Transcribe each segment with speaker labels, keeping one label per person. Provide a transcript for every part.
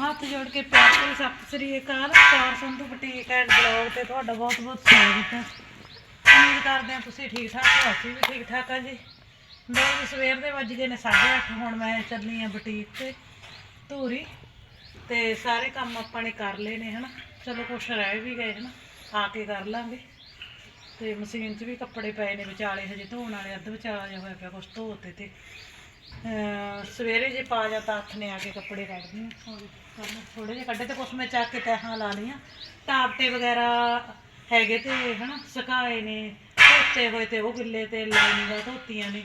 Speaker 1: ਹੱਥ ਜੋੜ ਕੇ ਪਿਆਰ ਭਰੀ ਸਤਿ ਸ੍ਰੀ ਅਕਾਲ। ਚਾਰ ਸੰਧੂ ਬੁਟੀਕ ਐਂਡ ਬਲੌਗ ਤੇ ਤੁਹਾਡਾ ਬਹੁਤ ਬਹੁਤ ਸਵਾਗਤ ਹੈ। ਉਮੀਦ ਕਰਦੇ ਹਾਂ ਤੁਸੀਂ ਠੀਕ ਠਾਕ ਹੋ, ਅਸੀਂ ਵੀ ਠੀਕ ਠਾਕ ਹਾਂ ਜੀ। ਦੋ ਵਜੇ ਸਵੇਰ ਦੇ ਵੱਜ ਗਏ ਨੇ 8:30 ਹੁਣ ਮੈਂ ਚੱਲੀ ਆ ਬੁਟੀਕ ਤੇ ਧੂਰੀ। ਤੇ ਸਾਰੇ ਕੰਮ ਆਪਾਂ ਨੇ ਕਰ ਲਏ ਨੇ, ਹਨਾ। ਚਲੋ ਕੁਛ ਰਹਿ ਵੀ ਗਏ, ਹਨਾ। ਆ ਕੇ ਕਰ ਲਾਂਗੇ। ਤੇ ਮਸ਼ੀਨ 'ਚ ਵੀ ਕੱਪੜੇ ਪਏ ਨੇ ਵਿਚਾਲੇ, ਹਜੇ ਧੋਣ ਵਾਲੇ, ਅੱਧ ਵਿਚਾਲਾ ਜਿਹਾ ਹੋਇਆ ਪਿਆ ਕੁਛ ਧੋਤੇ ਤੇ। ਸਵੇਰੇ ਜੇ ਪਾ ਜਾ ਤਾਂ ਹੱਥ ਨੇ ਆ ਕੇ ਕੱਪੜੇ ਕੱਢਦੀ ਹਾਂ ਥੋੜੇ ਜਿਹੇ ਕੱਢੇ ਤੇ ਕੁਛ ਮੈਂ ਚੱਕ ਕੇ ਤਹਾਂ ਲਾ ਲਈਆਂ। ਟਾਪਟੇ ਵਗੈਰਾ ਹੈਗੇ ਤੇ, ਹਨਾ, ਸੁਕਾਏ ਨੇ, ਧੋਤੇ ਹੋਏ ਤੇ ਉਹ ਗਿੱਲੇ ਤੇ ਲਾਈਨਿੰਗਾਂ ਧੋਤੀਆਂ ਨੇ।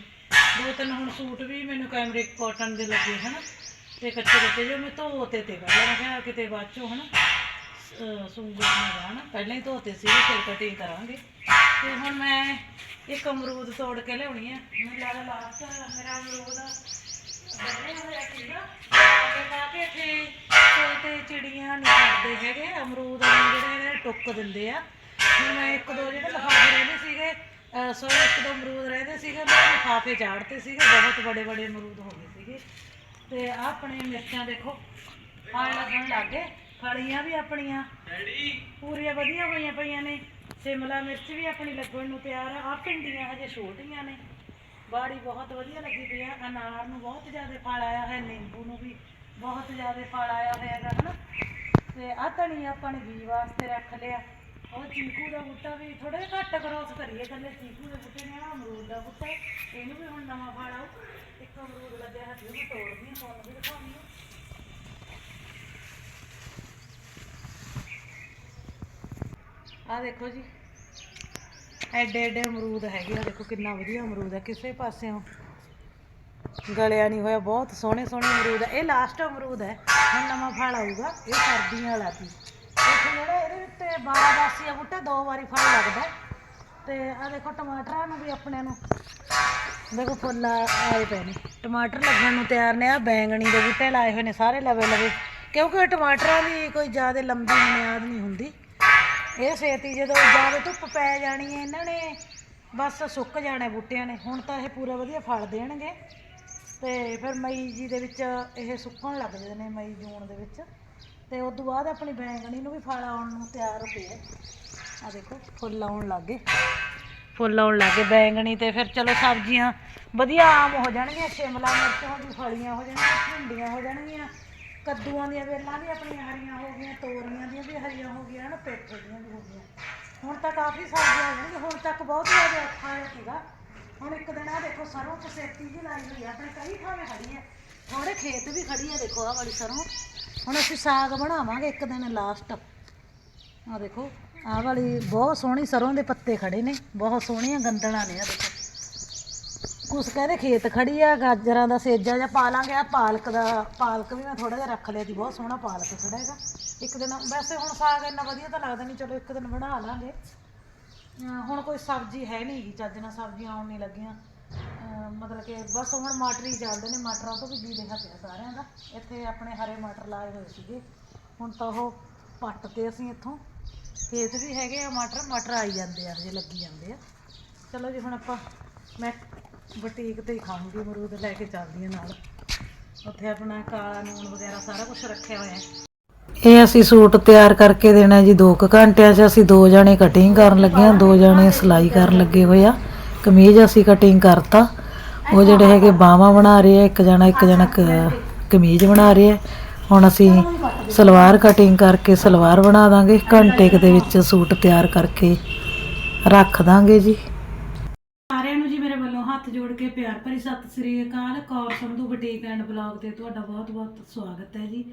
Speaker 1: ਦੋ ਤਿੰਨ ਹੁਣ ਸੂਟ ਵੀ ਮੈਨੂੰ ਕੈਮਰੇ ਕਾਟਨ ਦੇ ਲੱਗੇ, ਹਨਾ, ਤੇ ਕੱਚੇ ਕੱਚੇ ਜੋ ਮੈਂ ਧੋਤੇ ਤੇ ਪਹਿਲਾਂ ਮੈਂ ਕਿਹਾ ਕਿਤੇ ਬਾਅਦ ਚੋਂ, ਹਨਾ ਸੂਟ ਨਾ ਜਾਣ। ਪਹਿਲਾਂ ਹੀ ਧੋਤੇ ਸੀ, ਫਿਰ ਕਟਿੰਗ ਕਰਾਂਗੇ। ਤੇ ਹੁਣ ਮੈਂ ਇੱਕ ਅਮਰੂਦ ਤੋੜ ਕੇ ਲਿਆਉਣੀ ਆ। ਮੈਨੂੰ ਲੱਗਦਾ ਲਾਸਟ ਮੇਰਾ ਅਮਰੂਦ ਬਣਿਆ ਹੋਇਆ ਸੀਗਾ। ਤੇ ਕਾਫੀ ਇੱਥੇ ਕੋਈ ਤੇ ਚਿੜੀਆਂ ਨਹੀਂ ਕਰਦੇ ਹੈਗੇ ਅਮਰੂਦ ਨੂੰ ਜਿਹੜੇ ਨੇ ਟੁੱਕ ਦਿੰਦੇ ਆ। ਹੁਣ ਮੈਂ ਇੱਕ ਦੋ ਜਿਹੜੇ ਲਿਫਾਫੇ ਰਹਿੰਦੇ ਸੀਗੇ ਸੌ ਇੱਕ ਦੋ ਅਮਰੂਦ ਰਹਿੰਦੇ ਸੀਗੇ ਮੈਂ ਲਿਫਾਫੇ ਚਾੜਤੇ ਸੀਗੇ ਬਹੁਤ ਬੜੇ ਬੜੇ ਅਮਰੂਦ ਹੋ ਗਏ ਸੀਗੇ। ਤੇ ਆਹ ਆਪਣੇ ਮਿਰਚਾਂ ਦੇਖੋ ਫਲ ਲੱਗਣ ਲੱਗੇ ਫਲੀਆਂ ਵੀ ਆਪਣੀਆਂ ਪੂਰੀਆਂ ਵਧੀਆ ਹੋਈਆਂ ਪਈਆਂ ਨੇ। ਸ਼ਿਮਲਾ ਮਿਰਚ ਵੀ ਆਪਣੀ ਲੱਗਣ ਨੂੰ ਤਿਆਰ ਆ। ਆਹ ਭਿੰਡੀਆਂ ਹਜੇ ਛੋਟੀਆਂ ਨੇ। ਬਾੜੀ ਬਹੁਤ ਵਧੀਆ ਲੱਗੀ ਪਈ ਆ। ਅਨਾਰ ਨੂੰ ਬਹੁਤ ਜ਼ਿਆਦਾ ਫਲ ਆਇਆ ਹੈ ਨਿੰਬੂ ਨੂੰ ਵੀ ਬਹੁਤ ਜ਼ਿਆਦਾ ਫਲ ਆਇਆ ਹੋਇਆ ਹੈਗਾ ਹਨਾ। ਤੇ ਆਹ ਧਨੀਆ ਆਪਾਂ ਨੇ ਬੀ ਵਾਸਤੇ ਰੱਖ ਲਿਆ। ਉਹ ਚੀਕੂ ਦਾ ਬੂਟਾ ਵੀ ਥੋੜਾ ਜਿਹਾ ਘੱਟ ਕਰੋਸ ਕਰੀਏ, ਇਕੱਲੇ ਚੀਕੂ ਦੇ ਬੂਟੇ ਨੇ, ਆਹ ਅਮਰੂਦ ਦਾ ਬੂਟਾ। ਇਹਨੂੰ ਵੀ ਹੁਣ ਨਵਾਂ ਫਲ ਆਉ ਇੱਕ ਅਮਰੂਦ ਲੱਗਿਆ ਹੱਥ ਨੂੰ ਤੋੜਦੀ ਹਾਂ, ਤੁਹਾਨੂੰ ਵੀ ਦਿਖਾਉਂਦੀ ਹਾਂ। ਆਹ ਦੇਖੋ ਜੀ। ਐਡੇ ਐਡੇ ਅਮਰੂਦ ਹੈਗੇ ਆ। ਦੇਖੋ ਕਿੰਨਾ ਵਧੀਆ ਅਮਰੂਦ ਹੈ ਕਿਸੇ ਪਾਸਿਓਂ ਗਲਿਆ ਨਹੀਂ ਹੋਇਆ। ਬਹੁਤ ਸੋਹਣੇ ਸੋਹਣੇ ਅਮਰੂਦ ਹੈ ਇਹ ਲਾਸਟ ਅਮਰੂਦ ਹੈ ਹੁਣ ਨਵਾਂ ਫਲ ਆਊਗਾ। ਇਹ ਸਰਦੀਆਂ ਵਾਲਾ ਸੀ ਦੇਖੋ ਜਿਹੜਾ ਇਹਦੇ ਉੱਤੇ ਬਾਰਾਬਾਸੀ ਆ ਬੂਟਾ ਦੋ ਵਾਰੀ ਫਲ ਲੱਗਦਾ। ਹੈ। ਤੇ ਆ ਦੇਖੋ ਟਮਾਟਰਾਂ ਨੂੰ ਵੀ ਆਪਣੇ ਨੂੰ। ਦੇਖੋ ਫੁੱਲ ਆਏ ਪਏ ਨੇ। ਟਮਾਟਰ ਲੱਗਣ ਨੂੰ ਤਿਆਰ ਨੇ। ਆ ਬੈਂਗਣੀ ਦੇ ਬੂਟੇ ਲਾਏ ਹੋਏ ਨੇ ਸਾਰੇ ਲਵੇ ਲਵੇ ਕਿਉਂਕਿ ਇਹ ਟਮਾਟਰਾਂ ਦੀ ਕੋਈ ਜ਼ਿਆਦਾ ਲੰਬੀ ਮਿਆਦ ਨਹੀਂ ਹੁੰਦੀ। ਇਹ ਛੇਤੀ ਜਦੋਂ ਜ਼ਿਆਦਾ ਧੁੱਪ ਪੈ ਜਾਣੀ ਹੈ ਇਹਨਾਂ ਨੇ, ਬਸ ਸੁੱਕ ਜਾਣੇ ਬੂਟਿਆਂ ਨੇ। ਹੁਣ ਤਾਂ ਇਹ ਪੂਰਾ ਵਧੀਆ ਫਲ ਦੇਣਗੇ। ਤੇ ਫਿਰ ਮਈ ਜੀ ਦੇ ਵਿੱਚ ਇਹ ਸੁੱਕਣ ਲੱਗ ਜਾਂਦੇ ਨੇ ਮਈ ਜੂਨ ਦੇ ਵਿੱਚ। ਤੇ ਉਸ ਤੋਂ ਬਾਅਦ ਆਪਣੀ ਬੈਂਗਣੀ ਨੂੰ ਵੀ ਫਲ ਆਉਣ ਨੂੰ ਤਿਆਰ ਹੋ ਪਿਆ ਆ ਦੇਖੋ, ਫੁੱਲ ਆਉਣ ਲੱਗੇ ਫੁੱਲ ਆਉਣ ਲੱਗੇ ਬੈਂਗਣੀ ਤੇ ਫਿਰ ਚਲੋ ਸਬਜ਼ੀਆਂ ਵਧੀਆ ਆਮ ਹੋ ਜਾਣਗੀਆਂ, ਸ਼ਿਮਲਾ ਮਿਰਚ ਹੋ ਗਈ, ਫਲੀਆਂ ਹੋ ਜਾਣਗੀਆਂ, ਭਿੰਡੀਆਂ ਹੋ ਜਾਣਗੀਆਂ। ਕੱਦੂਆਂ ਦੀਆਂ ਵੇਲਾਂ ਵੀ ਆਪਣੀਆਂ ਹਰੀਆਂ ਹੋ ਗਈਆਂ, ਤੋਰੀਆਂ ਦੀਆਂ ਵੀ ਹਰੀਆਂ ਹੋ ਗਈਆਂ ਨਾ ਪੇਠੇ ਦੀਆਂ ਵੀ ਹੋ ਗਈਆਂ। ਹੁਣ ਤਾਂ ਕਾਫੀ ਸਬਜ਼ੀਆਂ ਹੋ ਜਾਣਗੀਆਂ ਹੁਣ ਤੱਕ ਬਹੁਤ ਜ਼ਿਆਦਾ ਔਖਾ ਹੋਇਆ ਸੀਗਾ। ਹੁਣ ਇੱਕ ਦਿਨ ਆ ਦੇਖੋ, ਸਰੋਂ ਕਸੇਤੀ ਜੀ ਲਾਈ ਹੋਈ ਆ, ਆਪਣੇ ਕਈ ਥਾਵੇਂ ਖੜੀ ਹੈ ਥੋੜੇ ਖੇਤ ਵੀ ਖੜੀ ਹੈ ਦੇਖੋ ਆ ਵਾਲੀ ਸਰੋਂ। ਹੁਣ ਅਸੀਂ ਸਾਗ ਬਣਾਵਾਂਗੇ ਇੱਕ ਦਿਨ ਲਾਸਟ ਆ ਦੇਖੋ, ਆਹ ਵਾਲੀ ਬਹੁਤ ਸੋਹਣੀ ਸਰੋਂ ਦੇ ਪੱਤੇ ਖੜੇ ਨੇ, ਬਹੁਤ ਸੋਹਣੀਆਂ ਗੰਦਲਾਂ ਨੇ ਆ ਦੇਖੋ। ਕੁਛ ਕਹਿੰਦੇ ਖੇਤ ਖੜੀ ਆ, ਗਾਜਰਾਂ ਦਾ ਸੇਜਾ ਜਾਂ ਪਾ ਲਾਂਗੇ ਆ ਪਾਲਕ ਦਾ, ਪਾਲਕ ਵੀ ਮੈਂ ਥੋੜਾ ਜਿਹਾ ਰੱਖ ਲਿਆ ਸੀ ਬਹੁਤ ਸੋਹਣਾ ਪਾਲਕ ਖੜਾ ਹੈਗਾ। ਇੱਕ ਦਿਨ ਵੈਸੇ ਹੁਣ ਸਾਗ ਇੰਨਾ ਵਧੀਆ ਤਾਂ ਲੱਗਦਾ ਨਹੀਂ, ਚਲੋ ਇੱਕ ਦਿਨ ਬਣਾ ਲਾਂਗੇ। ਹੁਣ ਕੋਈ ਸਬਜ਼ੀ ਹੈ ਨਹੀਂ ਚੱਜ ਨਾਲ ਸਬਜ਼ੀਆਂ ਆਉਣ ਨਹੀਂ ਲੱਗੀਆਂ। ਮਤਲਬ ਕਿ ਬਸ ਹੁਣ ਮਟਰ ਹੀ ਚੱਲਦੇ ਨੇ, ਮਟਰਾਂ ਤੋਂ ਵੀ ਜੀ ਦੇਖਾ ਪਿਆ ਸਾਰਿਆਂ ਦਾ। ਇੱਥੇ ਆਪਣੇ ਹਰੇ ਮਟਰ ਲਾਏ ਹੋਏ ਸੀਗੇ। ਹੁਣ ਤਾਂ ਉਹ ਪੱਟ ਤੇ ਅਸੀਂ ਇੱਥੋਂ, ਖੇਤ ਵੀ ਹੈਗੇ ਆ ਮਟਰ ਮਟਰ ਆਈ ਜਾਂਦੇ ਆ ਜੇ ਲੱਗੀ ਜਾਂਦੇ ਆ। ਚਲੋ ਜੀ, ਹੁਣ ਆਪਾਂ ਮੈਂ ਬੁਟੀਕ ਤੇ ਹੀ ਖਾਵਾਂਗੀ ਅਮਰੂਦ ਲੈ ਕੇ ਚੱਲਦੀ ਆ ਨਾਲ। ਉੱਥੇ ਆਪਣਾ ਕਾਲਾ ਨੂਣ ਵਗੈਰਾ ਸਾਰਾ ਕੁਝ ਰੱਖਿਆ ਹੋਇਆ ਹੈ। ਇਹ ਅਸੀਂ ਸੂਟ ਤਿਆਰ ਕਰਕੇ ਦੇਣਾ ਜੀ 2 ਘੰਟਿਆਂ 'ਚ। ਅਸੀਂ ਦੋ ਜਣੇ ਕਟਿੰਗ ਕਰਨ ਲੱਗੇ ਹਾਂ, ਦੋ ਜਣੇ ਸਿਲਾਈ ਕਰਨ ਲੱਗੇ ਹੋਏ ਆ। ਕਮੀਜ਼ ਅਸੀਂ ਕਟਿੰਗ ਕਰਤਾ। ਉਹ ਜਿਹੜੇ ਹੈਗੇ ਬਾਹਾਂ ਬਣਾ ਰਹੇ ਆ, ਇੱਕ ਜਣਾ ਇੱਕ ਜਣਾ ਕ- ਕਮੀਜ਼ ਬਣਾ ਰਹੇ ਆ। ਹੁਣ ਅਸੀਂ ਸਲਵਾਰ ਕਟਿੰਗ ਕਰਕੇ ਸਲਵਾਰ ਬਣਾ ਦਾਂਗੇ। ਘੰਟੇ ਕੁ ਦੇ ਵਿੱਚ ਸੂਟ ਤਿਆਰ ਕਰਕੇ ਰੱਖ ਦਾਂਗੇ ਜੀ ਸਾਰਿਆਂ ਨੂੰ ਜੀ ਮੇਰੇ ਵੱਲੋਂ ਹੱਥ ਜੋੜ ਕੇ ਪਿਆਰ ਭਰੀ ਸਤਿ ਸ੍ਰੀ ਅਕਾਲ। Kaur Sandhu boutique and blog ਤੇ ਤੁਹਾਡਾ ਬਹੁਤ-ਬਹੁਤ ਸਵਾਗਤ ਹੈ ਜੀ।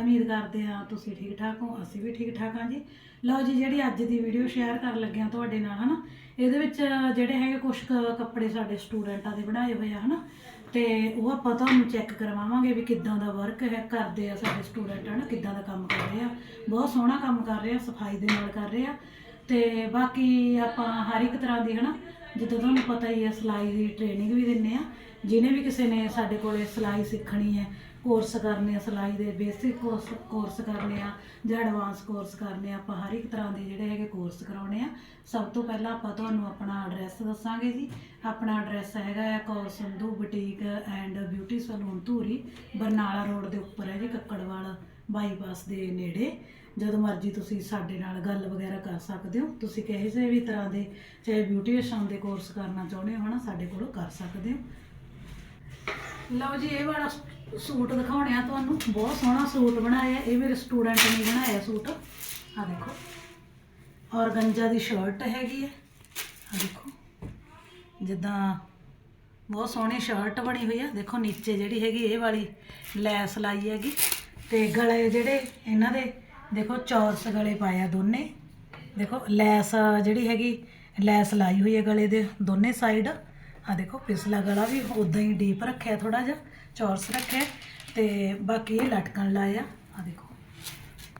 Speaker 1: ਉਮੀਦ ਕਰਦੇ ਹਾਂ ਤੁਸੀਂ ਠੀਕ ਠਾਕ ਹੋ, ਅਸੀਂ ਵੀ ਠੀਕ ਠਾਕ ਹਾਂ ਜੀ। ਲਓ ਜੀ, ਜਿਹੜੀ ਅੱਜ ਦੀ ਵੀਡੀਓ ਸ਼ੇਅਰ ਕਰਨ ਲੱਗੇ ਤੁਹਾਡੇ ਨਾਲ, ਹਨਾ? ਇਹਦੇ ਵਿੱਚ ਜਿਹੜੇ ਹੈਗੇ ਕੁਝ ਕੱਪੜੇ ਸਾਡੇ ਸਟੂਡੈਂਟਾਂ ਦੇ ਬਣਾਏ ਹੋਏ ਆ, ਹਨਾ? ਤੇ ਉਹ ਆਪਾਂ ਤੁਹਾਨੂੰ ਚੈੱਕ ਕਰਵਾਵਾਂਗੇ ਵੀ ਕਿੱਦਾਂ ਦਾ ਵਰਕ ਹੈ, ਕਰਦੇ ਆ ਸਾਡੇ ਸਟੂਡੈਂਟ ਹਨਾ? ਕਿੱਦਾਂ ਦਾ ਕੰਮ ਕਰ ਰਹੇ ਆ? ਬਹੁਤ ਸੋਹਣਾ ਕੰਮ ਕਰ ਰਹੇ ਆ, ਸਫ਼ਾਈ ਦੇ ਨਾਲ ਕਰ ਰਹੇ ਆ। ਤੇ ਬਾਕੀ ਆਪਾਂ ਹਰ ਇੱਕ ਤਰ੍ਹਾਂ ਦੀ, ਹਨਾ? ਜਿੱਦਾਂ ਤੁਹਾਨੂੰ ਪਤਾ ਹੀ ਹੈ, ਸਿਲਾਈ ਦੀ ਟ੍ਰੇਨਿੰਗ ਵੀ ਦਿੰਨੇ ਆ। ਜਿਹਨੇ ਵੀ ਕਿਸੇ ਨੇ ਸਾਡੇ ਕੋਲੇ ਸਿਲਾਈ ਸਿੱਖਣੀ ਹੈ ਕੋਰਸ ਕਰਨੇ ਆ, ਸਿਲਾਈ ਦੇ ਬੇਸਿਕ ਕੋਰਸ ਕੋਰਸ ਕਰਨੇ ਆ ਜਾਂ ਐਡਵਾਂਸ ਕੋਰਸ ਕਰਨੇ ਆ, ਆਪਾਂ ਹਰ ਇੱਕ ਤਰ੍ਹਾਂ ਦੇ ਜਿਹੜੇ ਹੈਗੇ ਕੋਰਸ ਕਰਾਉਣੇ ਆ। ਸਭ ਤੋਂ ਪਹਿਲਾਂ ਆਪਾਂ ਤੁਹਾਨੂੰ ਆਪਣਾ ਐਡਰੈਸ ਦੱਸਾਂਗੇ ਜੀ। ਆਪਣਾ ਐਡਰੈਸ ਹੈਗਾ ਆ Kaur Sandhu boutique and beauty salon Dhuri, Barnala road ਦੇ ਉੱਪਰ ਹੈ ਜੀ, ਕੱਕੜਵਾਲ ਬਾਈਪਾਸ ਦੇ ਨੇੜੇ। ਜਦੋਂ ਮਰਜ਼ੀ ਤੁਸੀਂ ਸਾਡੇ ਨਾਲ ਗੱਲ ਵਗੈਰਾ ਕਰ ਸਕਦੇ ਹੋ। ਤੁਸੀਂ ਕਿਸੇ ਵੀ ਤਰ੍ਹਾਂ ਦੇ, ਚਾਹੇ ਬਿਊਟੀਸ਼ੀਅਨ ਦੇ ਕੋਰਸ ਕਰਨਾ ਚਾਹੁੰਦੇ ਹੋ ਨਾ ਸਾਡੇ ਕੋਲੋਂ ਕਰ ਸਕਦੇ ਹੋ। ਲਓ ਜੀ, ਇਹ ਵਾਲਾ ਸੂਟ ਦਿਖਾਉਣੇ ਆ ਤੁਹਾਨੂੰ। ਬਹੁਤ ਸੋਹਣਾ ਸੂਟ ਬਣਾਇਆ, ਇਹ ਮੇਰੇ ਸਟੂਡੈਂਟ ਨੇ ਬਣਾਇਆ ਸੂਟ। ਆ ਦੇਖੋ, ਔਰਗੰਜਾ ਦੀ ਸ਼ਰਟ ਹੈਗੀ ਹੈ ਆ ਦੇਖੋ, ਜਿੱਦਾਂ ਬਹੁਤ ਸੋਹਣੀ ਸ਼ਰਟ ਬਣੀ ਹੋਈ ਆ। ਦੇਖੋ, ਨੀਚੇ ਜਿਹੜੀ ਹੈਗੀ, ਇਹ ਵਾਲੀ ਲੈਸ ਲਾਈ ਹੈਗੀ। ਤੇ ਗਲੇ ਜਿਹੜੇ ਇਹਨਾਂ ਦੇ ਦੇਖੋ, ਚੌਰਸ ਗਲੇ ਪਾਏ ਆ ਦੋਨੇ। ਦੇਖੋ, ਲੈਸ ਜਿਹੜੀ ਹੈਗੀ, ਲੈਸ ਲਾਈ ਹੋਈ ਹੈ ਗਲੇ ਦੇ ਦੋਨੇ ਸਾਈਡ ਆ ਦੇਖੋ ਪਿਛਲਾ ਗਲਾ ਵੀ ਉਦਾਂ ਹੀ ਡੀਪ ਰੱਖਿਆ ਥੋੜਾ ਜਿਹਾ, ਚੌਰਸ ਰੱਖਿਆ। ਤੇ ਬਾਕੀ ਇਹ ਲਟਕਣ ਲਾਇਆ ਆ। ਦੇਖੋ,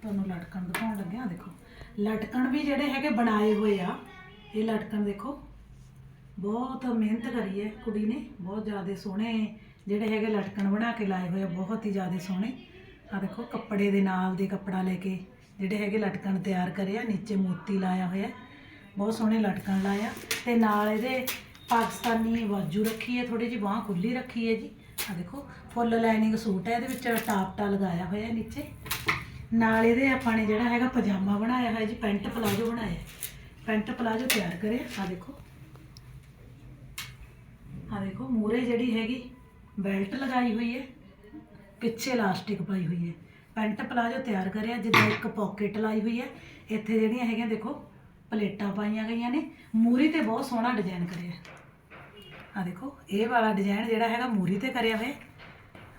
Speaker 1: ਤੁਹਾਨੂੰ ਲਟਕਣ ਦਿਖਾਉਣ ਲੱਗਿਆ ਦੇਖੋ, ਲਟਕਣ ਵੀ ਜਿਹੜੇ ਹੈਗੇ ਬਣਾਏ ਹੋਏ ਆ। ਇਹ ਲਟਕਣ ਦੇਖੋ, ਬਹੁਤ ਮਿਹਨਤ ਕਰੀ ਹੈ ਕੁੜੀ ਨੇ। ਬਹੁਤ ਜ਼ਿਆਦਾ ਸੋਹਣੇ ਜਿਹੜੇ ਹੈਗੇ ਲਟਕਣ ਬਣਾ ਕੇ ਲਾਏ ਹੋਏ ਆ, ਬਹੁਤ ਹੀ ਜ਼ਿਆਦਾ ਸੋਹਣੇ। ਆ ਦੇਖੋ, ਕੱਪੜੇ ਦੇ ਨਾਲ ਦੇ ਕੱਪੜਾ ਲੈ ਕੇ ਜਿਹੜੇ ਹੈਗੇ ਲਟਕਣ ਤਿਆਰ ਕਰੇ ਆ, ਨੀਚੇ ਮੋਤੀ ਲਾਇਆ ਹੋਇਆ ਬਹੁਤ ਸੋਹਣੇ ਲਟਕਣ ਲਾਇਆ ਤੇ ਨਾਲ ਇਹਦੇ ਪਾਕਿਸਤਾਨੀ ਬਾਜੂ ਰੱਖੀ ਹੈ ਥੋੜੀ ਜਿਹੀ ਬਾਹ ਖੁੱਲੀ ਰੱਖੀ ਹੈ ਜੀ। ਆ ਦੇਖੋ, ਫੁੱਲ ਲਾਈਨਿੰਗ ਸੂਟ ਹੈ, ਇਹਦੇ ਵਿੱਚ ਟਾਪਟਾ ਲਗਾਇਆ ਹੋਇਆ ਨੀਚੇ। ਨਾਲ ਇਹਦੇ ਆਪਾਂ ਨੇ ਜਿਹੜਾ ਹੈਗਾ ਪਜਾਮਾ ਬਣਾਇਆ ਹੋਇਆ ਜੀ, ਪੈਂਟ ਪਲਾਜੋ ਬਣਾਇਆ ਪੈਂਟ ਪਲਾਜੋ ਤਿਆਰ ਕਰਿਆ ਆ ਦੇਖੋ। ਆ ਦੇਖੋ ਮੂਰੇ ਜਿਹੜੀ ਹੈਗੀ ਬੈਲਟ ਲਗਾਈ ਹੋਈ ਹੈ। ਪਿੱਛੇ ਇਲਾਸਟਿਕ ਪਾਈ ਹੋਈ ਹੈ। ਪੈਂਟ ਪਲਾਜੋ ਤਿਆਰ ਕਰਿਆ, ਜਿੱਦਾਂ ਇੱਕ ਪਾਕਟ ਲਾਈ ਹੋਈ ਹੈ। ਇੱਥੇ ਜਿਹੜੀਆਂ ਹੈਗੀਆਂ, ਦੇਖੋ, ਪਲੇਟਾਂ ਪਾਈਆਂ ਗਈਆਂ ਨੇ। ਮੂਰੀ ਤੇ ਬਹੁਤ ਸੋਹਣਾ ਡਿਜ਼ਾਈਨ ਕਰਿਆ। ਆ ਦੇਖੋ, ਇਹ ਵਾਲਾ ਡਿਜ਼ਾਈਨ ਜਿਹੜਾ ਹੈਗਾ, ਮੂਰੀ ਤੇ ਕਰਿਆ ਹੋਇਆ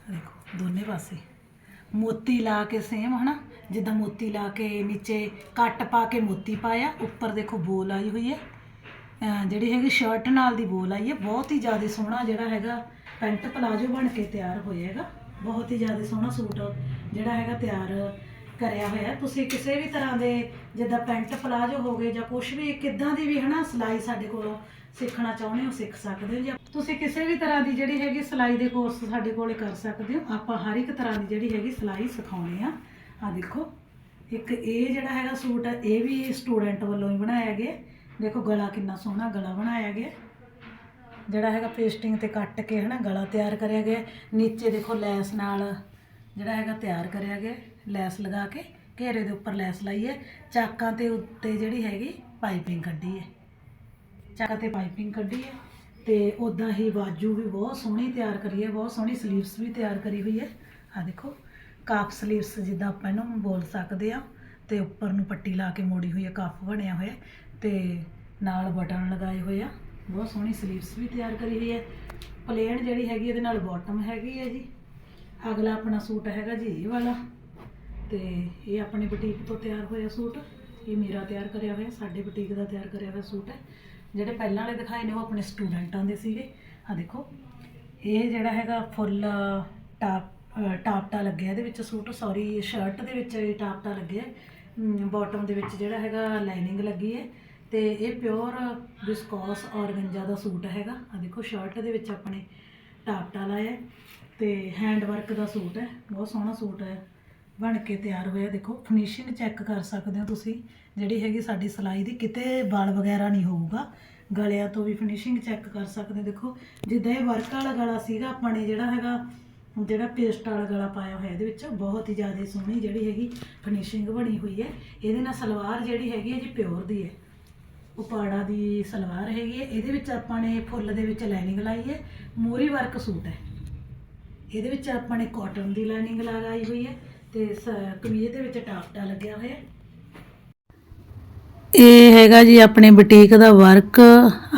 Speaker 1: ਦੇਖੋ, ਦੋਨੇ ਪਾਸੇ। ਮੋਤੀ ਲਾ ਕੇ ਸੇਮ ਹਨਾ? ਜਿੱਦਾਂ ਮੋਤੀ ਲਾ ਕੇ ਨੀਚੇ ਕੱਟ ਪਾ ਕੇ ਮੋਤੀ ਪਾਇਆ, ਉੱਪਰ ਦੇਖੋ ਬੋਲ ਆਈ ਹੋਈ ਹੈ। ਜਿਹੜੀ ਹੈਗੀ ਸ਼ਰਟ ਨਾਲ ਦੀ ਬੋਲ ਆਈ ਹੈ। ਬਹੁਤ ਹੀ ਜ਼ਿਆਦਾ ਸੋਹਣਾ ਜਿਹੜਾ ਹੈਗਾ, ਪੈਂਟ ਪਲਾਜੋ ਬਣ ਕੇ ਤਿਆਰ ਹੋਇਆ ਹੈਗਾ। ਬਹੁਤ ਹੀ ਜ਼ਿਆਦਾ ਸੋਹਣਾ ਸੂਟ ਜਿਹੜਾ ਹੈਗਾ ਤਿਆਰ ਕਰਿਆ ਹੋਇਆ ਤੁਸੀਂ ਕਿਸੇ ਵੀ ਤਰ੍ਹਾਂ ਦੇ ਜਿੱਦਾਂ ਪੈਂਟ ਪਲਾਜੋ ਹੋ ਗਏ ਜਾਂ ਕੁਝ ਵੀ, ਕਿੱਦਾਂ ਦੀ ਵੀ ਹਨਾ ਸਿਲਾਈ ਸਾਡੇ ਕੋਲੋਂ ਸਿੱਖਣਾ ਚਾਹੁੰਦੇ ਹੋ, ਸਿੱਖ ਸਕਦੇ ਹੋ ਜਾਂ ਤੁਸੀਂ ਕਿਸੇ ਵੀ ਤਰ੍ਹਾਂ ਦੀ ਜਿਹੜੀ ਹੈਗੀ ਸਿਲਾਈ ਦੇ ਕੋਰਸ ਸਾਡੇ ਕੋਲੇ ਕਰ ਸਕਦੇ ਹੋ। ਆਪਾਂ ਹਰ ਇੱਕ ਤਰ੍ਹਾਂ ਦੀ ਜਿਹੜੀ ਹੈਗੀ ਸਿਲਾਈ ਸਿਖਾਉਣੇ ਆ। ਆ ਦੇਖੋ, ਇੱਕ ਇਹ ਜਿਹੜਾ ਹੈਗਾ ਸੂਟ ਇਹ ਵੀ ਸਟੂਡੈਂਟ ਵੱਲੋਂ ਹੀ ਬਣਾਇਆ ਗਿਆ। ਦੇਖੋ ਗਲਾ ਕਿੰਨਾ ਸੋਹਣਾ ਗਲਾ ਬਣਾਇਆ ਗਿਆ। ਜਿਹੜਾ ਹੈਗਾ ਪੇਸਟਿੰਗ ਤੇ ਕੱਟ ਕੇ ਹਨਾ ਗਲਾ ਤਿਆਰ ਕਰਿਆ ਗਿਆ। ਨੀਚੇ ਦੇਖੋ ਲੈਸ ਨਾਲ ਜਿਹੜਾ ਹੈਗਾ ਤਿਆਰ ਕਰਿਆ ਗਿਆ। ਲੈਸ ਲਗਾ ਕੇ ਘੇਰੇ ਦੇ ਉੱਪਰ ਲੈਸ ਲਾਈ ਹੈ। ਚਾਕਾਂ ਤੇ ਉੱਤੇ ਜਿਹੜੀ ਹੈਗੀ ਪਾਈਪਿੰਗ ਕੱਢੀ ਹੈ। ਚਾਕਾਂ ਤੇ ਪਾਈਪਿੰਗ ਕੱਢੀ ਹੈ ਤੇ ਉਦਾਂ ਹੀ ਬਾਜੂ ਵੀ ਬਹੁਤ ਸੋਹਣੀ ਤਿਆਰ ਕਰੀ ਹੈ। ਬਹੁਤ ਸੋਹਣੀ ਸਲੀਵਸ ਵੀ ਤਿਆਰ ਕਰੀ ਹੋਈ ਹੈ। ਆ ਦੇਖੋ ਕਾਫ ਸਲੀਵਸ ਜਿੱਦਾਂ ਆਪਾਂ ਇਹਨੂੰ ਬੋਲ ਸਕਦੇ ਆ ਤੇ ਉੱਪਰ ਨੂੰ ਪੱਟੀ ਲਾ ਕੇ ਮੋੜੀ ਹੋਈ ਹੈ। ਕਾਫ ਬਣਿਆ ਹੋਇਆ ਤੇ ਨਾਲ ਬਟਨ ਲਗਾਏ ਹੋਏ ਆ। ਬਹੁਤ ਸੋਹਣੀ ਸਲੀਵਸ ਵੀ ਤਿਆਰ ਕਰੀ ਹੋਈ ਹੈ। ਪਲੇਨ ਜਿਹੜੀ ਹੈਗੀ, ਇਹਦੇ ਨਾਲ ਬਾਟਮ ਹੈਗੀ ਹੈ ਜੀ। ਅਗਲਾ ਆਪਣਾ ਸੂਟ ਹੈਗਾ ਜੀ ਇਹ ਵਾਲਾ। ਤੇ ਇਹ ਆਪਣੀ ਬੁਟੀਕ ਤੋਂ ਤਿਆਰ ਹੋਇਆ ਸੂਟ। ਇਹ ਮੇਰਾ ਤਿਆਰ ਕਰਿਆ ਹੋਇਆ, ਸਾਡੇ ਬੁਟੀਕ ਦਾ ਤਿਆਰ ਕਰਿਆ ਹੋਇਆ ਸੂਟ ਹੈ। ਜਿਹੜੇ ਪਹਿਲਾਂ ਵਾਲੇ ਦਿਖਾਏ ਨੇ, ਉਹ ਆਪਣੇ ਸਟੂਡੈਂਟਾਂ ਦੇ ਸੀਗੇ। ਆ ਦੇਖੋ, ਇਹ ਜਿਹੜਾ ਹੈਗਾ ਫੁੱਲ, ਟਾਪ ਟਾਪਟਾ ਲੱਗਿਆ ਇਹਦੇ ਵਿੱਚ ਸੂਟ ਸੌਰੀ ਸ਼ਰਟ ਦੇ ਵਿੱਚ ਇਹ ਟਾਪਟਾ ਲੱਗਿਆ। ਬਾਟਮ ਦੇ ਵਿੱਚ ਜਿਹੜਾ ਹੈਗਾ ਲਾਈਨਿੰਗ ਲੱਗੀ ਹੈ। ਤੇ ਇਹ ਪਿਓਰ ਵਿਸਕੋਸ ਔਰਗੰਜਾ ਦਾ ਸੂਟ ਹੈਗਾ। ਆ ਦੇਖੋ ਸ਼ਰਟ ਦੇ ਵਿੱਚ ਆਪਣੇ ਟਾਪਟਾ ਲਾਇਆ ਹੈ ਤੇ ਹੈਂਡ ਵਰਕ ਦਾ ਸੂਟ ਹੈ। ਬਹੁਤ ਸੋਹਣਾ ਸੂਟ ਹੈ। ਬਣ ਕੇ ਤਿਆਰ ਹੋਇਆ। ਦੇਖੋ ਫਿਨਿਸ਼ਿੰਗ ਚੈੱਕ ਕਰ ਸਕਦੇ ਹੋ ਤੁਸੀਂ। ਜਿਹੜੀ ਹੈਗੀ ਸਾਡੀ ਸਿਲਾਈ ਦੀ ਕਿਤੇ ਵਾਲ ਵਗੈਰਾ ਨਹੀਂ ਹੋਊਗਾ। ਗਲਿਆਂ ਤੋਂ ਵੀ ਫਿਨਿਸ਼ਿੰਗ ਚੈੱਕ ਕਰ ਸਕਦੇ ਹੋ। ਦੇਖੋ, ਜਿੱਦਾਂ ਇਹ ਵਰਕ ਵਾਲਾ ਗਲਾ ਸੀਗਾ ਆਪਾਂ ਨੇ ਜਿਹੜਾ ਹੈਗਾ, ਜਿਹੜਾ ਪੇਸਟ ਵਾਲਾ ਗਲਾ ਪਾਇਆ ਹੋਇਆ ਇਹਦੇ ਵਿੱਚ, ਬਹੁਤ ਹੀ ਜ਼ਿਆਦਾ ਸੋਹਣੀ ਜਿਹੜੀ ਹੈਗੀ ਫਿਨਿਸ਼ਿੰਗ ਬਣੀ ਹੋਈ ਹੈ। ਇਹਦੇ ਨਾਲ ਸਲਵਾਰ ਜਿਹੜੀ ਹੈਗੀ ਹੈ ਜੀ ਪਿਓਰ ਦੀ ਹੈ। ਉਪਾੜਾ ਦੀ ਸਲਵਾਰ ਹੈਗੀ ਹੈ, ਇਹਦੇ ਵਿੱਚ ਆਪਾਂ ਨੇ ਫੁੱਲ ਦੇ ਵਿੱਚ ਲਾਈਨਿੰਗ ਲਾਈ ਹੈ, ਮੋਰੀ ਵਰਕ ਸੂਟ ਹੈ। ਇਹਦੇ ਵਿੱਚ ਆਪਾਂ ਨੇ ਕਾਟਨ ਦੀ ਲਾਈਨਿੰਗ ਲਗਾਈ ਹੋਈ ਹੈ ਤੇ ਕਮੀਜ਼ ਦੇ ਵਿੱਚ ਟਾਪਟਾ ਲੱਗਿਆ ਹੋਇਆ ਇਹ ਹੈਗਾ ਜੀ ਆਪਣੇ ਬੁਟੀਕ ਦਾ ਵਰਕ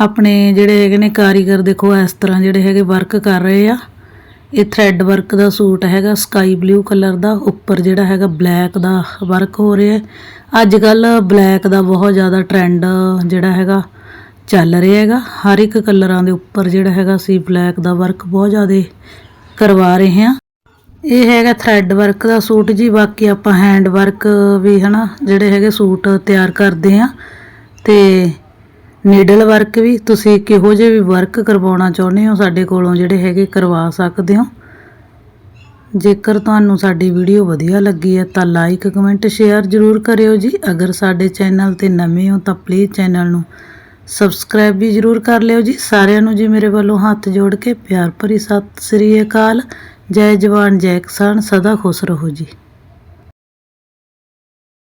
Speaker 1: ਆਪਣੇ ਜਿਹੜੇ ਹੈਗੇ ਨੇ ਕਾਰੀਗਰ ਦੇਖੋ, ਇਸ ਤਰ੍ਹਾਂ ਜਿਹੜੇ ਹੈਗੇ ਵਰਕ ਕਰ ਰਹੇ ਆ। ਇਹ ਥ੍ਰੈਡ ਵਰਕ ਦਾ ਸੂਟ ਹੈਗਾ ਸਕਾਈ ਬਲੂ ਕਲਰ ਦਾ, ਉੱਪਰ ਜਿਹੜਾ ਹੈਗਾ ਬਲੈਕ ਦਾ ਵਰਕ ਹੋ ਰਿਹਾ ਅੱਜ ਕੱਲ ਬਲੈਕ ਦਾ ਬਹੁਤ ਜ਼ਿਆਦਾ ਟ੍ਰੈਂਡ ਜਿਹੜਾ ਹੈਗਾ ਚੱਲ ਰਿਹਾ ਹੈਗਾ। ਹਰ ਇੱਕ ਕਲਰਾਂ ਦੇ ਉੱਪਰ ਜਿਹੜਾ ਹੈਗਾ ਸੀ ਬਲੈਕ ਦਾ ਵਰਕ ਬਹੁਤ ਜ਼ਿਆਦਾ ਕਰਵਾ ਰਹੇ ਹਾਂ। ਇਹ ਹੈਗਾ ਥ੍ਰੈਡ ਵਰਕ ਦਾ ਸੂਟ ਜੀ, ਬਾਕੀ ਆਪਾਂ ਹੈਂਡ ਵਰਕ ਵੀ ਹਨਾ, ਜਿਹੜੇ ਹੈਗੇ ਸੂਟ ਤਿਆਰ ਕਰਦੇ ਆ ਤੇ ਨੀਡਲ ਵਰਕ ਵੀ, ਤੁਸੀਂ ਕਿਹੋ ਜਿਹੇ ਵੀ ਵਰਕ ਕਰਵਾਉਣਾ ਚਾਹੁੰਦੇ ਹੋ ਸਾਡੇ ਕੋਲੋਂ ਜਿਹੜੇ ਹੈਗੇ ਕਰਵਾ ਸਕਦੇ ਹੋ? ਜੇਕਰ ਤੁਹਾਨੂੰ ਸਾਡੀ ਵੀਡੀਓ ਵਧੀਆ ਲੱਗੀ ਹੈ ਤਾਂ ਲਾਈਕ ਕਮੈਂਟ ਸ਼ੇਅਰ ਜ਼ਰੂਰ ਕਰਿਓ ਜੀ। ਅਗਰ ਸਾਡੇ ਚੈਨਲ ਤੇ ਨਵੇਂ ਹੋ ਤਾਂ ਪਲੀਜ਼ ਚੈਨਲ ਨੂੰ ਸਬਸਕ੍ਰਾਈਬ ਵੀ ਜ਼ਰੂਰ ਕਰ ਲਿਓ ਜੀ। ਸਾਰਿਆਂ ਨੂੰ ਜੀ ਮੇਰੇ ਵੱਲੋਂ ਹੱਥ ਜੋੜ ਕੇ ਪਿਆਰ ਭਰੀ ਸਤਿ ਸ੍ਰੀ ਅਕਾਲ। ਜੈ ਜਵਾਨ, ਜੈ ਕਿਸਾਨ, ਸਦਾ ਖੁਸ਼ ਰਹੋ ਜੀ।